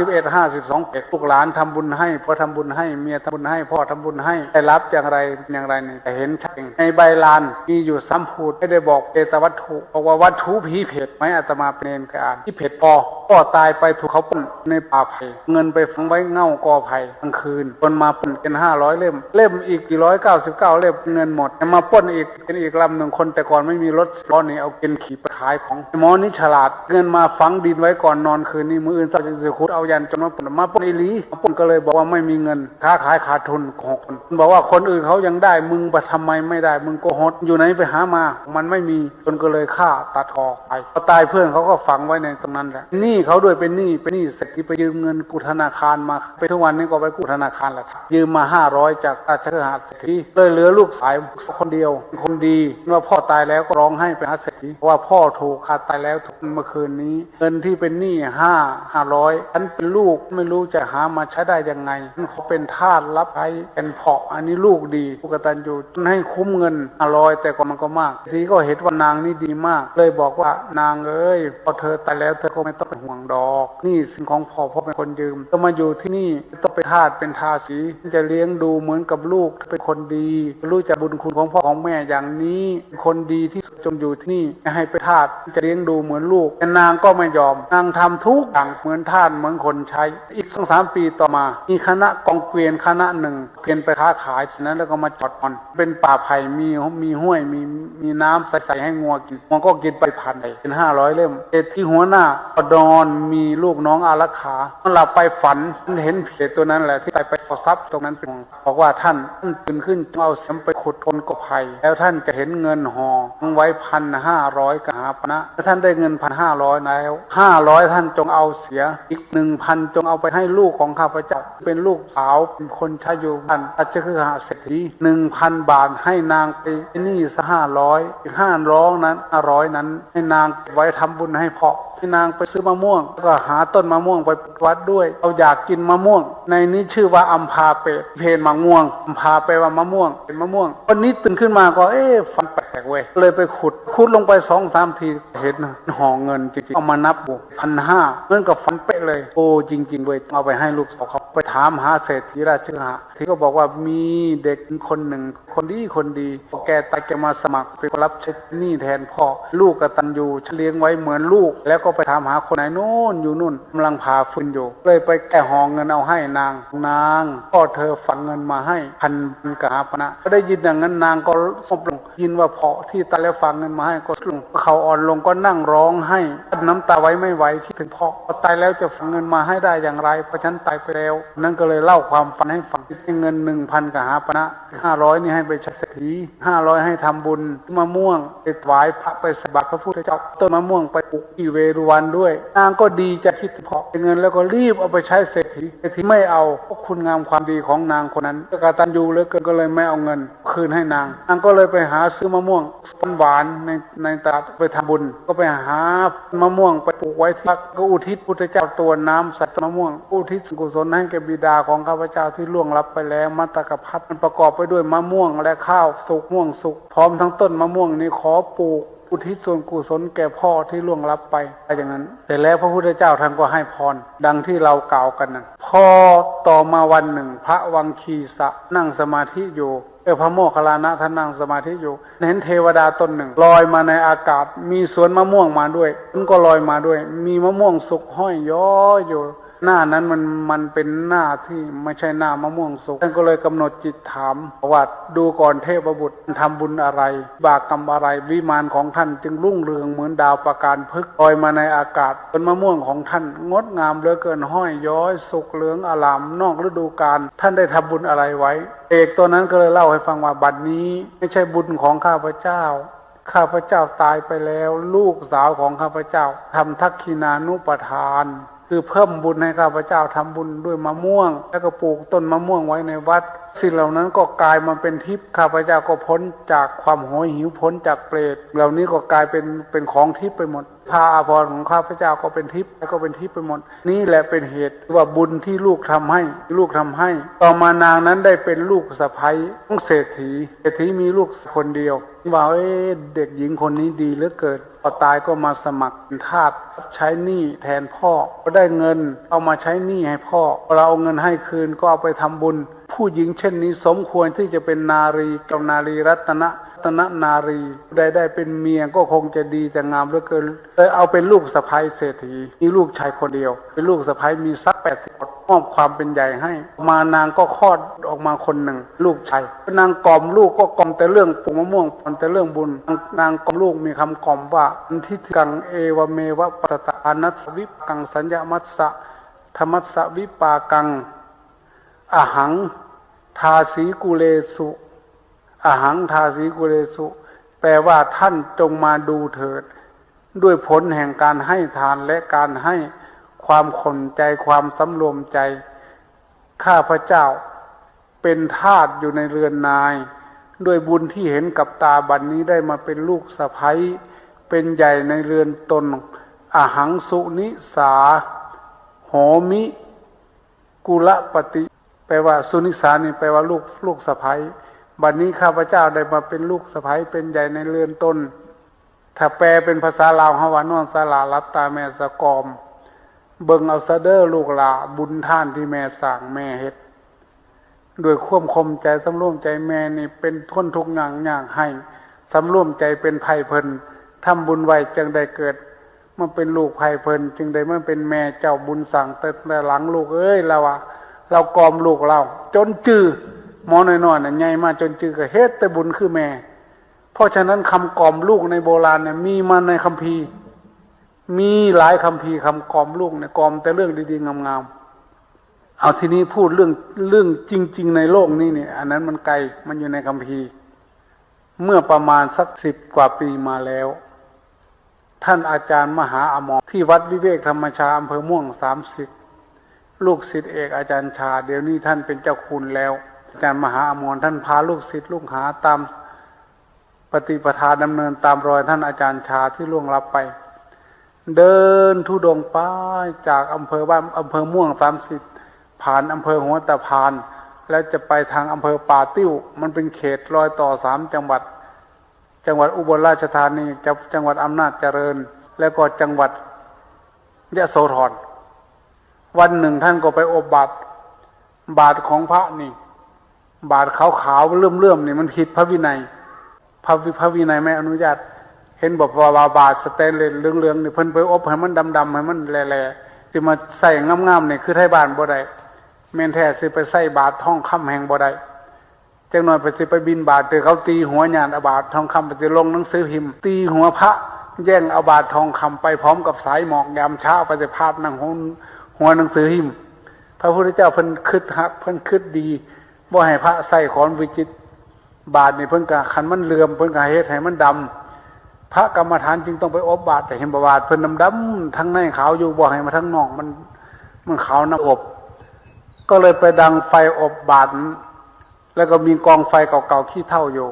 สิบเอ็ดห้าสิบสองเอ็ดลูกหลานทำบุญให้พ่อทำบุญให้เมียทำบุญให้พ่อทำบุญให้ได้รับอย่างไรอย่างไรเนี่แต่เห็นชัดในใบลานมีอยู่ซ้ำพูดไม่ได้บอกเอตวัตถุบอกว่าวัตถุผีเพจไหมอาตมาเป็นเนรกานที่เพจพอพ่อตายไปถูกเขาปนในป่าไผ่เงินไปฝังไว้เง่ากอไผ่กลางคืนคนมาปนเป็นห้าร้อยเล่ม เล่มอีกกี่ร้อยเก้าสิบเก้าเล่มเงินหมดมาป้นอีกเป็นอีกลำหนึ่งคนแต่ก่อนไม่มีรถล้อนี่เอาเกณฑ์ขี่ไปขายของหมอนี่ฉลาดเงินมาฝังดินไว้ก่อนนอนคืนนี้มืออื่นสักจะขุดเอายันจนมาปล้นมาปนอีหลีมาปล้นก็เลยบอกว่าไม่มีเงินค้าขายขาดทุนของคนบอกว่าคนอื่นเขายังได้มึงไปทำไมไม่ได้มึงโกหกอยู่ไหนไปหามา มันไม่มีคนก็เลยฆ่าตัดคอไปพอตายเพื่อนเขาก็ฝังไว้ในตรงนั้นแหละหนี้เขาด้วยเป็นหนี้เป็นหนี้เสร็จที่ไปยืมเงินกูธนาคารมาไปทุกวันนี้ก็ไปกู้ธนาคารแหละยืมมาห้าร้อยจากราชกหาเศรษฐีเลยเหลือลูกสายคนเดียวคนดีว่าพ่อตายแล้วก็ร้องให้ไปหาเศรษฐีว่าพ่อถูกขาตายแล้วถูกเมื่อคืนนี้ เงินที่เป็นหนี้ห้าห้าร้อยฉันเป็นลูกไม่รู้จะหามาใช้ได้ยังไงเขาเป็นทาสรับใช้เป็นเพาะอันนี้ลูกดีผู้กตัญญูให้คุ้มเงินห้าร้อยแต่ก็มันก็มากทีก็เห็นว่านางนี่ดีมาก เลยบอกว่านางเอ้ยพอเธอตายแล้วเธอก็ไม่ต้องเป็นห่วงดอก นี่สิ่งของพ่อพ่อเป็นคนยืมต้องมาอยู่ที่นี่ต้องเป็นทาสเป็นทาสีจะเลี้ยงดูเหมือนกับลูกเป็นคนดี รู้จักบุญคุณของพ่อของแม่อย่างนี้คนดีที่จงอยู่ที่นี่ให้ไปทาสจะเลี้ยงดูเหมือนลูกแต่นางก็ไม่ยอม นางทำทุกอย่างเหมือนทาสเหมือนคนใช้ อีกสองสามปีต่อมา มีคณะกองเกวียนคณะหนึ่งเกวียนไปค้าขายฉะนั้นแล้วก็มาจอดมันเป็นป่าไผ่มีมีห้วย มีมีน้ำใสๆให้งัวกินมันก็กินไปพันเป็นห้าร้อยเล่มเอ็ดที่หัวหน้าก็ดอนมีลูกน้องอารักขามันหลับไปฝันเห็นเพจตัวนั้นแหละที่ตายไปขอทรัพย์ตรงนั้นเป็นบอกว่าท่านท่านตื่นขึ้นเอาเสียมไปขุดทนกบไผ่แล้วท่านจะเห็นเงินห่อไว้พันห้าร้อยกหาปณะถ้าท่านได้เงินพันห้าร้อยแล้วห้าร้อยท่านจงเอาเสียอีกหนึ่งงพันจงเอาไปให้ลูกของข้าพเจ้าเป็นลูกสาวเป็นคนใช้อยู่บ้านอาจจะคือหาเศรษฐีหนึ่งพันบาทให้นางไปนี่สักห้าร้อยอีกห้าร้อยนั้นห้าร้อยนั้น ให้นางไว้ทำบุญให้พ่อให้นางไปซื้อมะม่วงแล้วก็หาต้นมะม่วงไปวัดด้วยเอาอยากกินมะม่วง ในนี้ชื่อว่าอัมพาเปรเพนมะม่วงอัมพาไปว่ามะม่วง เป็นมะม่วงวันนี้ตื่นขึ้นมาก็เอ๊ะฟันแปลกเว้ยเลยไปขุดขุดลงไปสองสามทีเห็นห่อเงินจริงๆเอามานับบุพันห้าเงินกับฟันเป๊ะเลยโอ้จริงๆเว้ยเอาไปให้ลูกสาวเขาไปถามหาเศรษฐีราชกหาที่ก็บอกว่ามีเด็กคนหนึ่ง คนดีคนดี แกตายแกมาสมัครเป็นรับใช้หนี้แทนพ่อ ลูกกตัญญูเลี้ยงไว้เหมือนลูก แล้วก็ไปถามหาคนไหนโน่นอยู่นู่นกำลังพาฟืนอยู่ เลยไปแก้หองเงินเอาให้นางนางพ่อเธอฝังเงินมาให้พันกหาปณะก็ได้ยินอย่างนั้นนางก็สบลงยินว่าเพาะที่ตายแล้วฝังเงินมาให้ก็ลงเขาอ่อนลงก็นั่งร้องให้น้ำตาไว้ไม่ไหวคิดถึงพ่อพอตายแล้วจะฝังเงินมาให้ได้อย่างไรเพราะฉันตายไปแล้ว นั่นก็เลยเล่าความฝันให้ฟังที่เงินหนึ่งพันกหาปณะห้าร้อยนี่ให้ไปชัเศรษฐีห้าร้อยให้ทำบุญมะม่วงไปถวายพระไปสบัติพระพุทธเจ้าต้นมะม่วงไปปลูกที่เวรุวันด้วย นางก็ดีจะคิดถึงพ่อเงินแล้วก็รีบเอาไปใช้เศรษฐีเศรษฐีไม่เอาเพราะคุณงามความดีของนางคนนั้นกตัญญูเหลือเกินก็เลยไม่เอาเงิน คืนให้นาง นางก็เลยไปหาซื้อมะม่วงต้นหวานในในตลาดไปทำบุญ ก็ไปหามะม่วงไปปลูกไว้ที่ก็อุทิศพุทธเจ้าตัวน้ำใส่ต้นมะม่วงอุทิศกุศลให้แก่บิดาของข้าพเจ้าที่ล่วงลับไปแล้วมัตตกพัฒมันประกอบไปด้วยมะม่วงและข้าวสุกม่วงสุกพร้อมทั้งต้นมะม่วงนี้ขอปลูกอุทิศส่วนกุศลแก่พ่อที่ล่วงลับไปอะไรอย่างนั้น แต่แล้วพระพุทธเจ้าท่านก็ให้พร ดังที่เรากล่าวกันนั้นพอต่อมาวันหนึ่ง พระวังคีสะนั่งสมาธิอยู่เออพระโมคคัลลานะท่านนั่งสมาธิอยู่ เห็นเทวดาตนหนึ่ง ลอยมาในอากาศ มีสวนมะม่วงมาด้วยมันก็ลอยมาด้วย มีมะม่วงสุกห้อยย้อยอยู่ หน้านั้นมันมันเป็นหน้าที่ไม่ใช่หน้ามะม่วงสุกท่านก็เลยกำหนดจิตถามว่าดูก่อนเทพบุตรทำบุญอะไร บากกรรมอะไรวิมานของท่านจึงรุ่งเรืองเหมือนดาวประกายพึกษ์ลอยมาในอากาศต้นมะม่วงของท่าน งดงามเหลือเกินห้อยย้อย สุกเหลืองอลามนอกฤดูกาลท่านได้ทำบุญอะไรไว้ เอกตัวนั้นก็เลยเล่าให้ฟังว่าบัดนี้ ไม่ใช่บุญของข้าพเจ้าข้าพเจ้าตายไปแล้ว ลูกสาวของข้าพเจ้าทำทักขินานุปทาน คือเพิ่มบุญให้ข้าพเจ้าทำบุญด้วยมะม่วง แล้วก็ปลูกต้นมะม่วงไว้ในวัดสิ่งเหล่านั้นก็กลายมาเป็นทิพย์ข้าพเจ้าก็พ้นจากความโหยหิวพ้นจากเปรตเหล่านี้ก็กลายเป็นเป็นของทิพย์ไปหมดผ้าอาภรณ์ของข้าพเจ้าก็เป็นทิพย์ก็เป็นทิพย์ไปหมด นี่แหละเป็นเหตุว่าบุญที่ลูกทำให้ ลูกทำให้ ต่อมานางนั้นได้เป็นลูกสะใภ้ของเศรษฐีเศรษฐีมีลูกคนเดียวว่าเอ้เด็กหญิงคนนี้ดีเหลือเกินพอตายก็มาสมัครเป็นทาสใช้หนี้แทนพ่อก็ได้เงินเอามาใช้หนี้ให้พ่อเราเอาเงินให้คืนก็เอาไปทำบุญ ผู้หญิงเช่นนี้สมควรที่จะเป็นนารีกับนารีรัตนะรัตนนารีได้ได้เป็นเมียก็คงจะดีแต่งามเหลือเกินเลยเอาเป็นลูกสะใภ้เศรษฐีมีลูกชายคนเดียว เป็นลูกสะใภ้มีทรัพย์แปดสิบมอบความเป็นใหญ่ให้ มานางก็คลอดออกมาคนหนึ่ง ลูกชายนางกล่อมลูกก็กล่อมแต่เรื่องปลูกมะม่วงกล่อมแต่เรื่องบุญ นางกล่อมลูกมีคำกล่อมว่าทิฏกังเอวเมวะปัสตะอนัสวิปกังสัญญามัสสะธรรมัสสะวิปากัง อหังทาสีกุเลสุอหังทาสีกุเลสุ แปลว่าท่านจงมาดูเถิด ด้วยผลแห่งการให้ทานและการให้ความขนใจความสำรวมใจ ข้าพระเจ้าเป็นทาสอยู่ในเรือนนาย ด้วยบุญที่เห็นกับตาบันนี้ได้มาเป็นลูกสะพ้ยเป็นใหญ่ในเรือนตนอหังสุนิสา โหมิ กุละปฏิ แปลว่าสุนิสานี่แปลว่าลูกลูกสะพ้ยบัดนนี้ข้าพเจ้าได้มาเป็นลูกสะพ้ยเป็นใหญ่ในเรือนตนถ้าแปลเป็นภาษาลาวฮาวานอนสลาลับตาแม่สะกอม เบิ่งเอาซะเดอร์ลูกหลาบุญท่านที่แม่สั่งแม่เฮ็ดด้วยควมคมใจสำรวมใจแม่นี่เป็นทนทุกอย่างอย่างให้สำรวมใจเป็นไผ่เพลินทำบุญไว้จึงได้เกิดมันเป็นลูกไผ่เพลินจึงได้มันเป็นแม่เจ้าบุญสั่งเติแต่หลังลูกเอ้ยเราอะ เรากอมลูกเรา จนจื้อหมอน้อยๆน่ะใหญ่มาจนจื้อก็เฮ็ดแต่บุญคือแม่ เพราะฉะนั้นคำกอมลูกในโบราณเนี่ยมีมาในคัมภีร์ มีหลายคำพีร์คำกอมลูกเนี่ยกอมแต่เรื่องดีๆงามๆเอาทีนี้พูดเรื่องเรื่องจริง ๆ ในโลกนี้เนี่ย อันนั้นมันไกลมันอยู่ในคัมภีร์ เมื่อประมาณสักสิบกว่าปีมาแล้ว ท่านอาจารย์มหาอมรที่วัดวิเวกธรรมชาอำเภอม่วงสามสิบ ลูกศิษย์เอกอาจารย์ชา เดี๋ยวนี้ท่านเป็นเจ้าคุณแล้ว อาจารย์มหาอมรท่านพาลูกศิษย์ลูกหาตามปฏิปทาดำเนินตามรอยท่านอาจารย์ชาที่ล่วงลับไป เดินทุดงค์ป้ายจากอำเภอบ้านอำเภอม่วงสามสิบผ่านอำเภอหัวตะพาน แล้วจะไปทางอำเภอป่าติ้ว มันเป็นเขตรอยต่อสามจังหวัด จังหวัดอุบลราชธานีจังจังหวัดอำนาจเจริญ แล้วก็จังหวัดยะโสธร วันหนึ่งท่านก็ไปอบบาทบาทของพระนี่ บาทขาวๆเลื่อมๆนี่มันผิดพระวินัย พระวิพระวินัยไม่อนุญาต เห็นบอกว่าบาทสแตนเลสเหลืองๆนี่เพิ่นไปอบให้มันดำๆให้มันแหล่ๆที่มาใส่งามๆนี่คือไทยบ้านบ่ได้แม่นแท้สิไปใส่บาททองคำแห่งบ่ได้จังหน่อยไปสิไปบินบาทเตอเขาตีหัวญาณอาบาททองคำไปสิลงหนังสือพิมพ์ ตีหัวพระแย่งเอาบาททองคำไปพร้อมกับสายหมอกยามเช้าไปสิพาดนั่งหัว หัวหนังสือพิมพระพุทธเจ้าเพิ่นคิดฮักเพิ่นคิดดีบ่ให้พระใส่ขอนวิจิต บาทนี่เพิ่นกะขันมันเลื่อมเพิ่นกะเฮ็ดให้มันดำพระกรรมฐานจึงต้องไปอบบาทแต่เห็นบาทเพิ่นดำดำทั้งในขาวอยู่บ่ให้มาทั้งนอกมันมันขาวน้ำอบ ก็เลยไปดังไฟอบบาทแล้วก็มีกองไฟเก่าๆขี้เท่าอยู่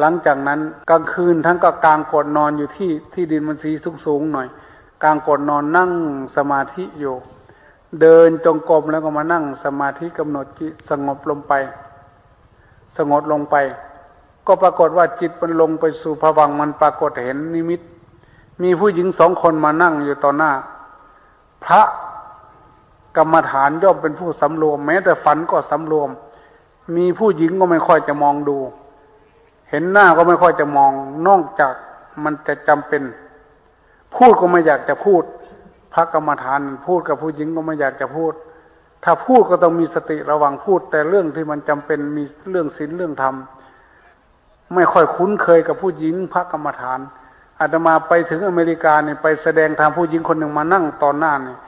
หลังจากนั้นกลางคืนทั้งก็กลางกดนอนอยู่ที่ที่ดินมันสีสูงๆหน่อย กลางกดนอนนั่งสมาธิอยู่ เดินจงกรมแล้วก็มานั่งสมาธิกำหนดจิตสงบลงไป สงบลงไป ก็ปรากฏว่าจิตมันลงไปสู่ภวังมันปรากฏเห็นนิมิต มีผู้หญิงสองคนมานั่งอยู่ต่อหน้า พระกรรมฐานย่อมเป็นผู้สำรวม แม้แต่ฝันก็สำรวม มีผู้หญิงก็ไม่ค่อยจะมองดู เห็นหน้าก็ไม่ค่อยจะมองนอกจากมันจะจำเป็น พูดก็ไม่อยากจะพูดพระกรรมฐานพูดกับผู้หญิงก็ไม่อยากจะพูด ถ้าพูดก็ต้องมีสติระวังพูด แต่เรื่องที่มันจำเป็นมีเรื่องศีลเรื่องธรรมไม่ค่อยคุ้นเคยกับผู้หญิงพระกรรมฐานอาตมาไปถึงอเมริกาเนี่ยไปแสดงทางผู้หญิงคนหนึ่งมานั่งตอนหน้าเนี่ย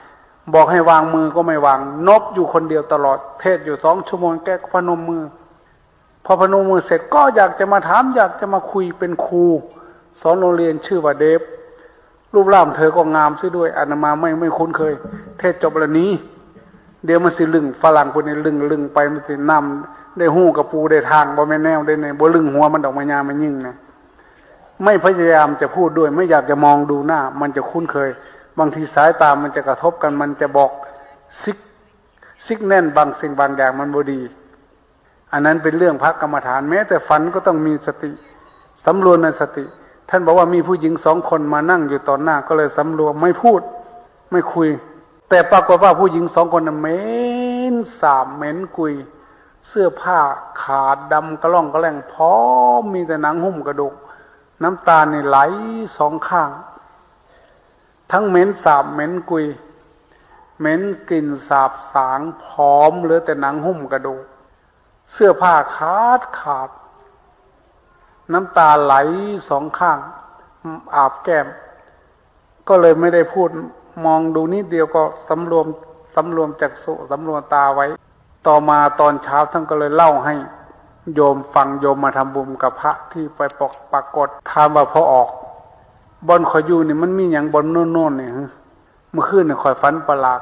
บอกให้วางมือก็ไม่วาง นบอยู่คนเดียวตลอด เทศอยู่สองชั่วโมงแกก็พนมมือ พอพนมมือเสร็จก็อยากจะมาถามอยากจะมาคุยเป็นครู สอนโรงเรียนชื่อว่าเดฟ รูปร่างเธอก็งามซะด้วยอามาไม่ไม่คุ้นเคย เทศจบแล้วนี้ เดี๋ยวมันสิลึงฝรั่งคนนี้ลึงลึงไปมันสินำได้หู้กับปูได้ทางบ่แม่แนวได้ในบ่ลึงหัวมันดอกไม้ยามันยิ่งนะไม่พยายามจะพูดด้วย ไม่อยากจะมองดูหน้า มันจะคุ้นเคย บางทีสายตามันจะกระทบกันมันจะบอกซิกซิกแน่นบางสิ่งบางอย่างมันบดี อันนั้นเป็นเรื่องพระกรรมฐานแม้แต่ฝันก็ต้องมีสติสำรวมในสติ ท่านบอกว่ามีผู้หญิงสองคนมานั่งอยู่ต่อหน้าก็เลยสำรวมไม่พูด ไม่คุย แต่ปรากฏว่าผู้หญิงสองคนนั้นเหม็นสาบเหม็นกุย เสื้อผ้าขาดดำกระล่องกระแหล่งพร้อมมีแต่หนังหุ้มกระดูก น้ำตานี่ไหลสองข้าง ทั้งเหม็นสาบเหม็นกุยเหม็นกลิ่นสาบสางผอมเหลือแต่หนังหุ้มกระดูก เสื้อผ้าขาดขาด น้ำตาไหลสองข้าง อาบแก้ม ก็เลยไม่ได้พูดมองดูนิดเดียวก็สำรวมสำรวมจากสุสำรวมตาไว้ ต่อมาตอนเช้าท่านก็เลยเล่าให้ โยมฟังโยมมาทำบุญกับพระที่ไปปกปรากฏถามว่าพอออกบอนขอยอยู่นี่มันมีอย่างบอนโน่นโน่นเนี่ยเมื่อคืนเนี่ยคอยฝันประหลาด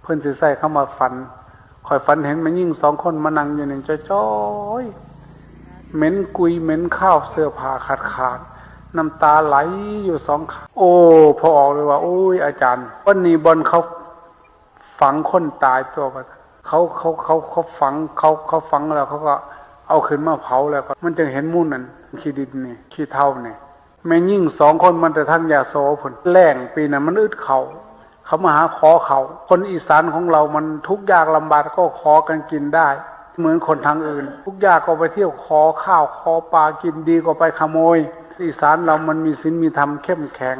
เพื่อนสิใส่เข้ามาฝันคอยฝันเห็นมันยิ่งสองคนมานั่งอยู่หนึ่งจ้อย เหม็นกุยเหม็นข้าวเสื้อผ้าขาดขาดน้ำตาไหลอยู่สองขาโอ้พอออกเลยว่า โอ้ยอาจารย์วันนี้บอลเขาฝังคนตายตัวไปเขาเขาเขาเขาฝังเขาเขาฝังแล้วเขาก็เอาขึ้นมาเผาแล้วก็ มันจึงเห็นมุ่นนั่นขี้ดินนี่ขี้เท่านี่แม่ยิ่งสองคนมันแต่ทั้งยาโซผลแรงปีนั้นมันอึดเขาเขามาหาขอเขา คนอีสานของเรามันทุกยากลำบากก็ขอกันกินได้ เหมือนคนทางอื่น ทุกยากก็ไปเที่ยวขอข้าวขอปลากินดีกว่าไปขโมยอีสานเรามันมีศีลมีธรรมเข้มแข็ง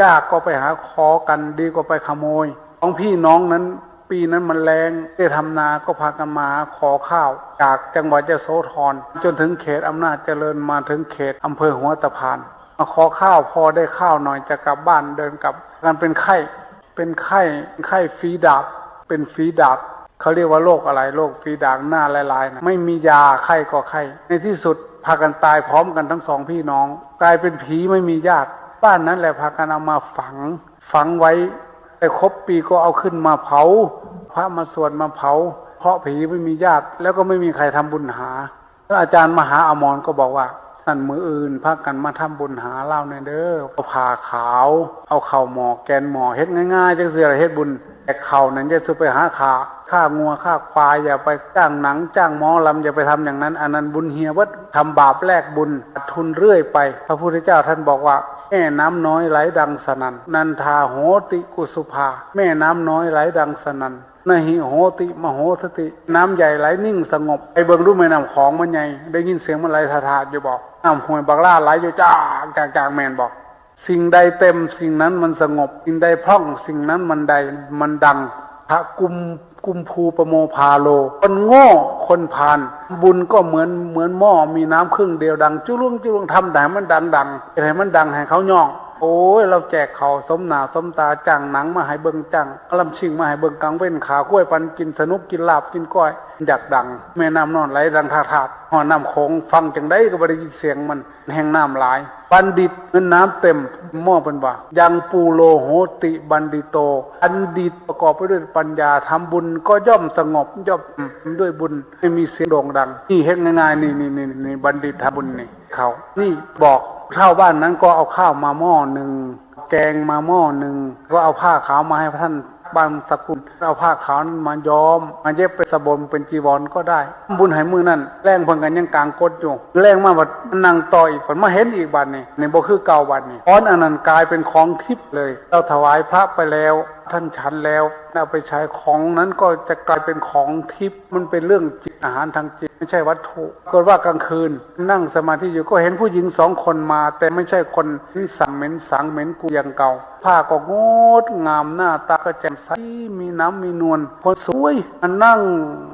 ยากก็ไปหาขอกันดีกว่าไปขโมยของพี่น้องนั้นปีนั้นมันแรงได้ทำนาก็พากันมาขอข้าว จากจังหวัดยโสธรจนถึงเขตอำนาจเจริญมาถึงเขตอำเภอหัวตะพานมาขอข้าวพอได้ข้าวหน่อยจะกลับบ้านเดินกลับกันเป็นไข้เป็นไข้ไข้ฟีดาบเป็นฟีดาบ เขาเรียกว่าโรคอะไรโรคฟีดาบหน้าลายๆนะไม่มียาไข้ก็ไข้ในที่สุดพากันตายพร้อมกันทั้งสองพี่น้อง กลายเป็นผีไม่มีญาติ บ้านนั้นแหละพากันเอามาฝัง ฝังไว้แต่ครบปีก็เอาขึ้นมาเผา พระมาสวดมาเผา เพราะผีไม่มีญาติ แล้วก็ไม่มีใครทำบุญหาแล้วอาจารย์มหาอมรก็บอกว่า นั่นมืออื่นพากันมาทำบุญหาเล่าในเด้อเอาผ่าขาว เอาเข่าหมอแกนหมอเฮ็ดง่ายๆจังเสียอะไรเฮ็ดบุญแต่เข่านั้นจะสุไปหาขาฆ่างัวฆ่าควายอย่าไปจ้างหนัง จ้างหมอลำอย่าไปทำอย่างนั้นอันนั้นบุญเฮียวัดทำบาปแลกบุญทุนเรื่อยไป พระพุทธเจ้าท่านบอกว่าแม่น้ำน้อยไหลดังสนันนันทาโหติกุสุภา แม่น้ำน้อยไหลดังสนัน นหิโหติมโหสติ น้ำใหญ่ไหลนิ่งสงบไอเบิงรู้ไหมน้ำของมันใหญ่ได้ยินเสียงมันไหลทาทาอยู่บอกน้ำห้วยบักล่าไหลอยู่จ้าจากจากแมนบอก สิ่งใดเต็มสิ่งนั้นมันสงบ สิ่งใดพร่องสิ่งนั้นมันใดมันดังพระกุมกุมภูปโมพาโล คนโง่คนพาน บุญก็เหมือนเหมือนหม้อมีน้ำครึ่งเดียวดังจุลุงจุลุงทำแต่มันดังดังให้มันดังให้เขาย่อง โอ้ยเราแจกเขาสมหนาสมตาจังหนังมาให้เบิงจังลำชิงมาให้เบิงกังเว้นขากล้วยปันกินสนุกกินลาบกินก้อยอยากดัง แม่น้ำนอนไหลดังทาทาดหอน้ำโขงฟังจังได้ก็บริยินเสียงมันแห่งน้ำหลาย บัณฑิตเงินน้ำเต็มหม้อเป็นว่ายังปูโลโหติบัณฑิโตบัณฑิตประกอบไปด้วยปัญญาทำบุญก็ย่อมสงบย่อมด้วยบุญไม่มีเสียงโด่งดัง นี่เฮ็ดง่ายๆนี่นี่นี่นี่บัณฑิตทำบุญนี่เขานี่บอก ข้าวบ้านนั้นก็เอาข้าวมาหม้อหนึ่งแกงมาหม้อหนึ่งก็เอาผ้าขาวมาให้ท่านบางสกุลเอาผ้าขาวนั้นมาย้อม มาเย็บเป็นสบงเป็นจีวรก็ได้ บุญหายมือนั่นแรงพังกันยังกลางกดอยู่แรงมากบัดนั่งต่ออีกผลมาเห็นอีกบัดนี่ในบ่คือเก่าบัดนี่อ้อนอนันต์กายเป็นของทิพย์เลย เราถวายพระไปแล้วท่านฉันแล้วเอาไปใช้ของนั้นก็จะกลายเป็นของทิพย์มันเป็นเรื่องจิตอาหารทางจิต ไม่ใช่วัตถุก็ว่ากลางคืน นั่งสมาธิอยู่ก็เห็นผู้หญิงสองคนมา แต่ไม่ใช่คนที่สังเหม็นสังเหม็นกูอย่างเก่าผ้าก็งดงามหน้าตาก็แจ่มใสมีน้ำมีนวลคนสวยมันนั่ง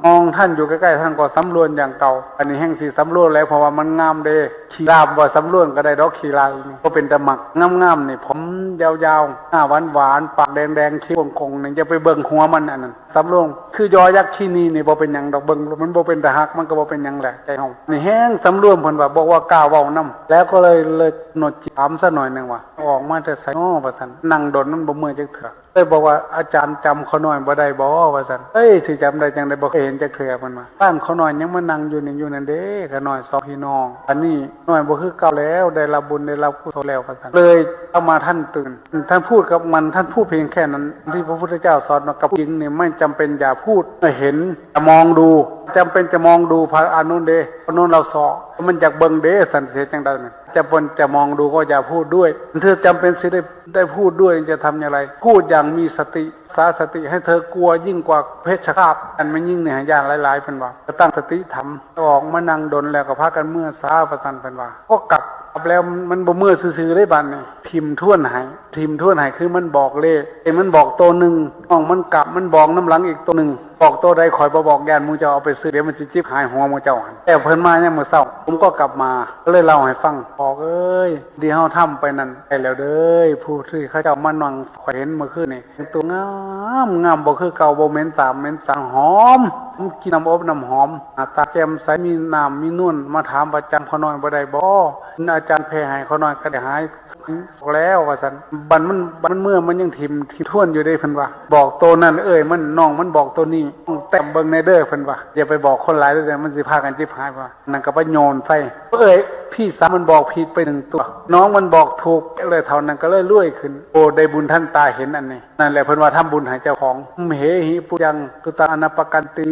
มองท่านอยู่ใกล้ๆท่านก็สำรวจอย่างเก่า อันนี้แห่งสีสำรวจแล้วเพราะว่ามันงามเด้ขี่ลาบว่าสำรวจก็ได้ดอกขี่ลายก็เป็นตะหมักงามๆนี่ผมยาวๆหน้าหวานๆปากแดงๆคิ้วคงๆนี่จะไปเบิ่งหัวมันอันนั้นสำรวมคือยอยักษ์ที่นี่นี่บ่เป็นหยังดอกเบิ่งมันบ่เป็นตะหักมันก็บ่เป็นหยังแหละใจห้องนี่แห้งสำรวมเพิ่นว่าบอกว่ากล้าเว้านํแล้วก็เลยเลยหนดถามซะหน่อยหนึงว่าออกมาแต่ไสน้อประสันนั่งดนมันบ่เมื่อยจักเถื่อ ไปเลยบอกว่าอาจารย์จำเขาน่อยบ่ได้บ่ว่าซั่นเอ้ยสิจำได้จังได้บ่เคยเห็นจักเทื่อมันมาบ้านเขาน่อยยังมานั่งอยู่นี่อยู่นั่นเด้เขาน่อยสองพี่น้อง อันนี้น่อยบ่คือเก่าแล้วได้รับบุญได้รับกุศลแล้วว่าซั่นเลยเอามาท่านตื่น ท่านพูดกับมันท่านพูดเพียงแค่นั้น ที่พระพุทธเจ้าสอนว่ากับผู้หญิงเนี่ยไม่จำเป็นอย่าพูดไม่เห็นจะมองดูจำเป็นจะมองดูพระอนุนเดพระอนุนเราสอมันจากเบิ่งเดสันเสจังใดเนี่ยจะปนจะมองดูก็อย่าพูดด้วยเธอจำเป็นสิได้ได้พูดด้วยจะทำอย่างไร พูดอย่างมีสติสาสติให้เธอกลัวยิ่งกว่าเพชฌฆาตอันมันยิ่งเนี่ยยานหลายๆเป็นว่าจะตั้งสติทำออกมานั่งดนแล้วก็พักกันเมื่อสาประสันเป็นว่าก็กลับกลับแล้วมันบ่เมื่อซื่อๆได้บันเนี่ยทิมท่วนหายทิมทั่วนหายคือมันบอกเลขมันบอกตัวหนึ่งน้องมันกลับมันบอกน้ำหลังอีกตัวหนึ่งบอกตัวใดคอยบ่บอกแกนมูจะเอาไปซื้อเดี๋ยวมันจะจิบหายหัวมูเจ้าหันแต่เพิ่นมาเนี่ยมือเศร้า ผมก็กลับมาก็เลยเล่าให้ฟังบอกเอ้ยดีเฮาทำไปนั่นไปแล้วเด้อผู้ที่เขาเจ้ามานั่งข่อยเห็นเมื่อคืนนี่ตัวงามงามบ่คือเก่าบ่เหม็นสามเหม็นสังหอมผมกินน้ำอบน้ำหอมหน้าตาแจ่มใสมีน้ำมีนุ่นมาถามประจำเขาหน่อยบ่ได้บ่อาจารย์แพ้ให้เขาหน่อยก็ได้หาย บอกแล้วว่าสันบันมันบันเมื่อมันยังทิมทิมท่วนอยู่ได้เพิ่นว่า บอกตัวนั่นเอ้ยมันน้องมันบอกตัวนี้ต้อง แต้มเบิงในเด้อเพิ่นว่าอย่าไปบอกคนหลายเลยเดี๋ยวมันสิพากันจิบหายว่านั่นก็ไปโยนใส่เอ้ยพี่สาวมันบอกผิดไปหนึ่งตัว น้องมันบอกถูกเลยเท่านั้นก็เลยเลื่อยขึ้น โอ้ได้บุญท่านตาเห็นอันนี้นั่นแหละเพิ่นว่าทำบุญให้เจ้าของมเหหิปุยังตุตาอนาปกันตี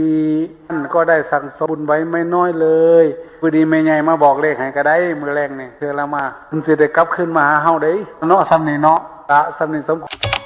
ท่านก็ได้สั่งสมบุญไว้ไม่น้อยเลยพอดีแม่ใหญ่มาบอกเลขให้ก็ได้มือแรกนี่เทื่อละมามันสิได้กลับขึ้นมาหาเฮาเด้เนาะซ้ำนี่เนาะละซ้ำนี่สมควร